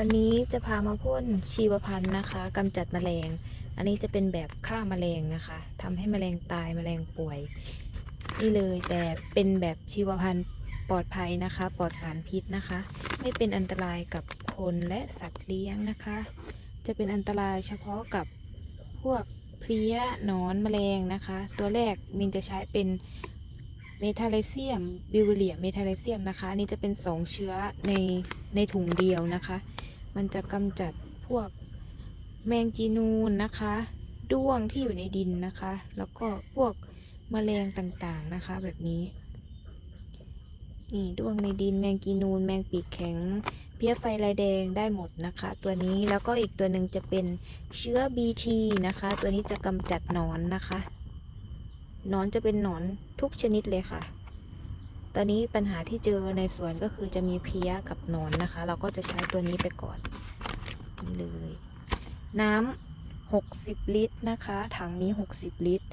วันนี้จะพามาพ่นชีวพันธุ์นะคะกำจัดแมลง อันนี้จะเป็นแบบฆ่าแมลงนะคะทำให้แมลงตายแมลงป่วย นี่เลยแต่เป็นแบบชีวพันธุ์ปลอดภัยนะคะ ปลอดสารพิษนะคะ ไม่เป็นอันตรายกับคนและสัตว์เลี้ยงนะคะ จะเป็นอันตรายเฉพาะกับพวกเพลี้ยนอนแมลงนะคะ ตัวแรกมินจะใช้เป็นเมทาเลเซียมบิวเลียเมทาเลเซียมนะคะนนี่จะเป็นสองเชื้อในในถุงเดียวนะคะ มันจะกำจัดพวกแมงจีนูนนะคะ ด้วงที่อยู่ในดินนะคะ แล้วก็พวกแมลงต่างๆนะคะ แบบนี้ นี่ด้วงในดินแมงจีนูน แมงปีกแข็ง เพี้ยไฟลายแดงได้หมดนะคะ ตัวนี้แล้วก็อีกตัวหนึ่งจะเป็นเชื้อ BT นะคะ ตัวนี้จะกำจัดหนอนนะคะหนอนจะเป็นหนอนทุกชนิดเลยค่ะ ตอนนี้ปัญหาที่เจอในสวนก็คือจะมีเพี้ยกับหนอนนะคะ เราก็จะใช้ตัวนี้ไปก่อนนี่เลย น้ำ60 ลิตรนะคะ ถังนี้ 60 ลิตร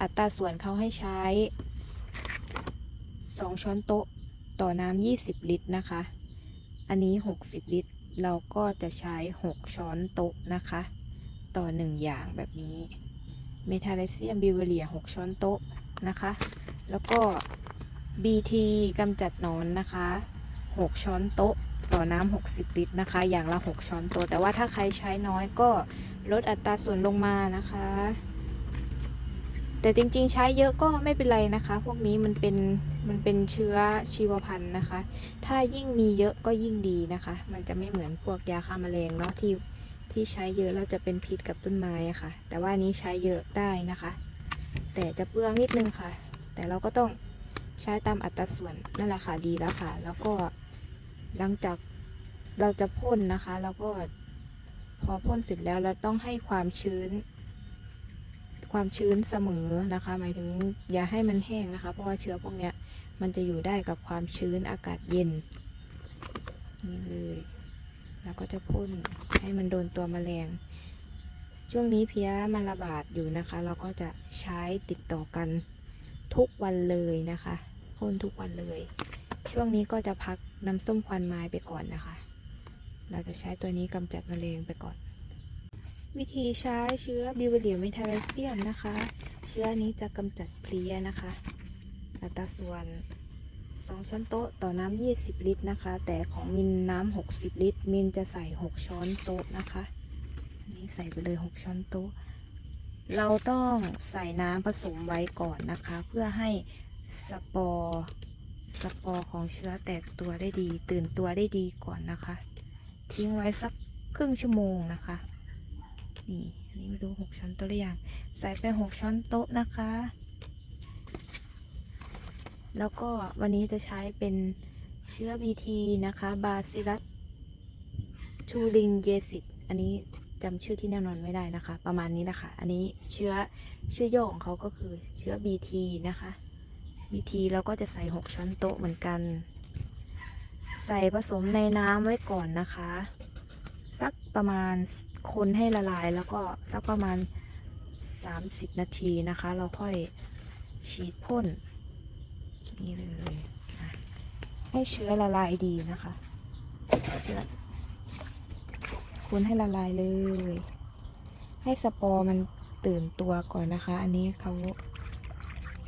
อัตราส่วนเขาให้ใช้ 2 ช้อนโต๊ะต่อน้ำ20 ลิตรนะคะ อันนี้ 60 ลิตร เราก็จะใช้ 6 ช้อนโต๊ะนะคะ ต่อ 1 อย่างแบบนี้ เมทาลเซียมบิวเลีย 6 ช้อนโต๊ะนะคะ แล้วก็ BT กำจัดหนอนนะคะ 6 ช้อนโต๊ะต่อน้ำ60 ลิตรนะคะ อย่างละ 6 ช้อนโต๊ะ แต่ว่าถ้าใครใช้น้อยก็ลดอัตราส่วนลงมานะคะ แต่จริงๆ ใช้เยอะก็ไม่เป็นไรนะคะ พวกนี้มันเป็นมันเป็นเชื้อชีวพันธุ์นะคะ ถ้ายิ่งมีเยอะก็ยิ่งดีนะคะ มันจะไม่เหมือนพวกยาฆ่าแมลงเนาะที่ที่ใช้เยอะแล้วจะเป็นพิษกับต้นไม้อะค่ะ แต่ว่านนี้ใช้เยอะได้นะคะ แต่จะเปลืองนิดนึงค่ะ แต่เราก็ต้อง ใช้ตามอัตราส่วนนั่นแหละค่ะดีแล้วค่ะ แล้วก็หลังจากเราจะพ่นนะคะแล้วก็พอพ่นเสร็จแล้วเราต้องให้ความชื้น ความชื้นเสมอนะคะหมายถึงอย่าให้มันแห้งนะคะ เพราะว่าเชื้อพวกเนี้ยมันจะอยู่ได้กับความชื้นอากาศเย็นนี่เลยแล้วก็จะพ่นให้มันโดนตัวแมลง ช่วงนี้เพี้ยมันระบาดอยู่นะคะ เราก็จะใช้ติดต่อกันทุกวันเลยนะคะ พ่นทุกวันเลย ช่วงนี้ก็จะพักน้ำส้มควันไม้ไปก่อนนะคะ เราจะใช้ตัวนี้กำจัดแมลงไปก่อน วิธีใช้เชื้อบิวเลียมเมทาเลเซียมนะคะ เชื้อนี้จะกำจัดเพลี้ยนะคะอัตราส่วน 2 ช้อนโต๊ะต่อน้ำ20 ลิตรนะคะ แต่ของมินน้ำ60 ลิตร มินจะใส่ 6 ช้อนโต๊ะนะคะนนี้ใส่ไปเลย 6 ช้อนโต๊ะเราต้องใส่น้ำผสมไว้ก่อนนะคะ เพื่อให้ สปอร์สปอร์ของเชื้อแตกตัวได้ดี ตื่นตัวได้ดีก่อนนะคะ ทิ้งไว้สักครึ่งชั่วโมงนะคะ นี่อันนี้มาดูหกช้อนโต๊ะหรือยังใส่ไปหกช้อนโต๊ะนะคะ แล้วก็วันนี้จะใช้เป็นเชื้อ BT นะคะ บาซิลัสทูริงเยสิตอันนี้จำชื่อที่แน่นอนไม่ได้นะคะ ประมาณนี้นะคะ อันนี้เชื้อชื่อย่อของเขาก็คือเชื้อ BT นะคะ BT เราก็จะใส่ 6 ช้อนโต๊ะเหมือนกัน ใส่ผสมในน้ำไว้ก่อนนะคะ สักประมาณคนให้ละลายแล้วก็สักประมาณ 30 นาทีนะคะ เราค่อยฉีดพ่นนี่เลยให้เชื้อละลายดีนะคะคนให้ละลายเลย ให้สปอร์มันตื่นตัวก่อนนะคะ อันนี้เขา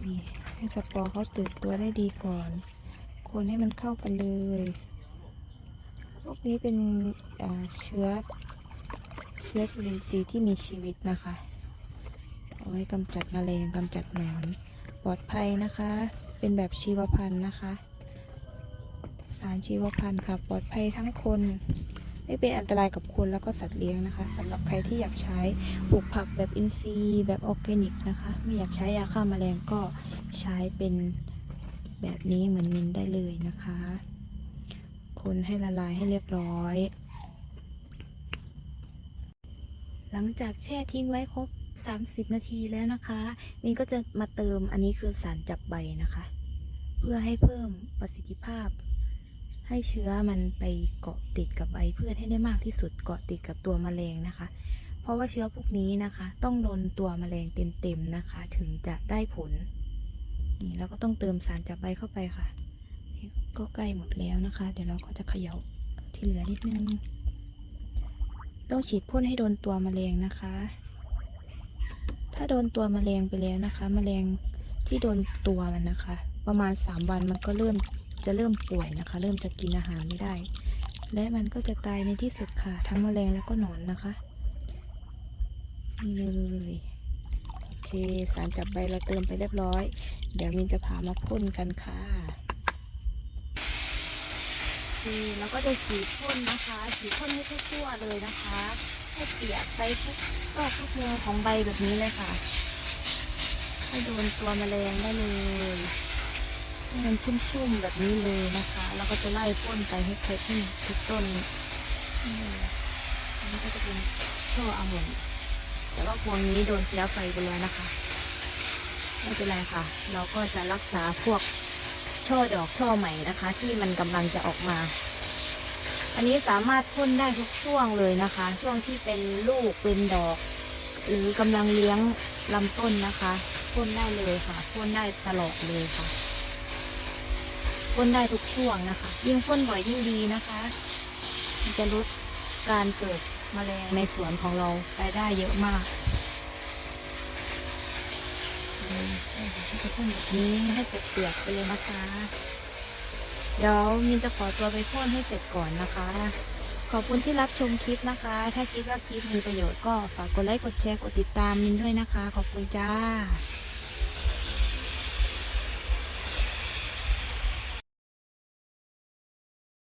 นี่ ให้สปอร์เขาตื่นตัวได้ดีก่อน คนให้มันเข้ากันเลยพวกนี้เป็นเชื้อเชื้อจุลินทรีย์ที่มีชีวิตนะคะ เอาไว้กำจัดแมลงกำจัดหนอน ปลอดภัยนะคะ เป็นแบบชีวพันธุ์นะคะ สารชีวพันธุ์ค่ะ ปลอดภัยทั้งคนไม่เป็นอันตรายกับคนแล้วก็สัตว์เลี้ยงนะคะสำหรับใครที่อยากใช้ปลูกผักแบบอินทรีย์แบบออร์แกนิกนะคะ ไม่อยากใช้ยาฆ่าแมลงก็ ใช้เป็นแบบนี้เหมือนมินได้เลยนะคะ คนให้ละลายให้เรียบร้อย หลังจากแช่ทิ้งไว้ครบ 30 นาทีแล้วนะคะมินก็จะมาเติมอันนี้คือสารจับใบนะคะ เพื่อให้เพิ่มประสิทธิภาพ ให้เชื้อมันไปเกาะติดกับใบพืชให้ได้มากที่สุดเกาะติดกับตัวแมลงนะคะเพราะว่าเชื้อพวกนี้นะคะ ต้องโดนตัวแมลงเต็มๆนะคะ ถึงจะได้ผล นี่เราก็ต้องเติมสารจับใบเข้าไปค่ะนี่ก็ใกล้หมดแล้วนะคะ เดี๋ยวเราก็จะเขย่าที่เหลือนิดนึง ต้องฉีดพ่นให้โดนตัวแมลงนะคะ ถ้าโดนตัวแมลงไปแล้วนะคะแมลงที่โดนตัวมันนะคะ ประมาณ 3 วันมันก็เริ่มจะเริ่มป่วยนะคะ เริ่มจะกินอาหารไม่ได้ และมันก็จะตายในที่สุดค่ะ ทั้งแมลงแล้วก็หนอนนะคะนี่เลย สารจับใบเราเติมไปเรียบร้อย เดี๋ยวมินจะพามาพ่นกันค่ะโอเคแล้วก็จะฉีดพ่นนะคะฉีดพ่นให้ทั่วๆเลยนะคะ ให้เปียกไปทุกซอกทุกมุมของใบแบบนี้เลยค่ะ ให้โดนตัวแมลงได้เลยให้มันชุ่มๆแบบนี้เลยนะคะแล้วก็จะไล่พ่นไปให้ครบทุกต้นนี่ก็จะเป็นช่อองุ่น แต่ว่าพวงนี้โดนเสียไฟไปแล้วนะคะ ไม่เป็นไรค่ะ เราก็จะรักษาพวกช่อดอกช่อใหม่นะคะ ที่มันกำลังจะออกมา อันนี้สามารถพ่นได้ทุกช่วงเลยนะคะ ช่วงที่เป็นลูกเป็นดอก หรือกำลังเลี้ยงลำต้นนะคะพ่นได้เลยค่ะพ่นได้ตลอดเลยค่ะพ่นได้ทุกช่วงนะคะ ยิ่งพ่นบ่อยยิ่งดีนะคะ มันจะลดการเกิด แมลงในสวนของเราไปได้เยอะมากอืมจะพ่นแบบนี้ให้เปียกๆไปเลยนะคะ เดี๋ยวมินจะขอตัวไปพ่นให้เสร็จก่อนนะคะ ขอบคุณที่รับชมคลิปนะคะ ถ้าคิดว่าคลิปมีประโยชน์ก็ฝากกดไลค์ กดแชร์ กดติดตามมินด้วยนะคะ ขอบคุณจ้า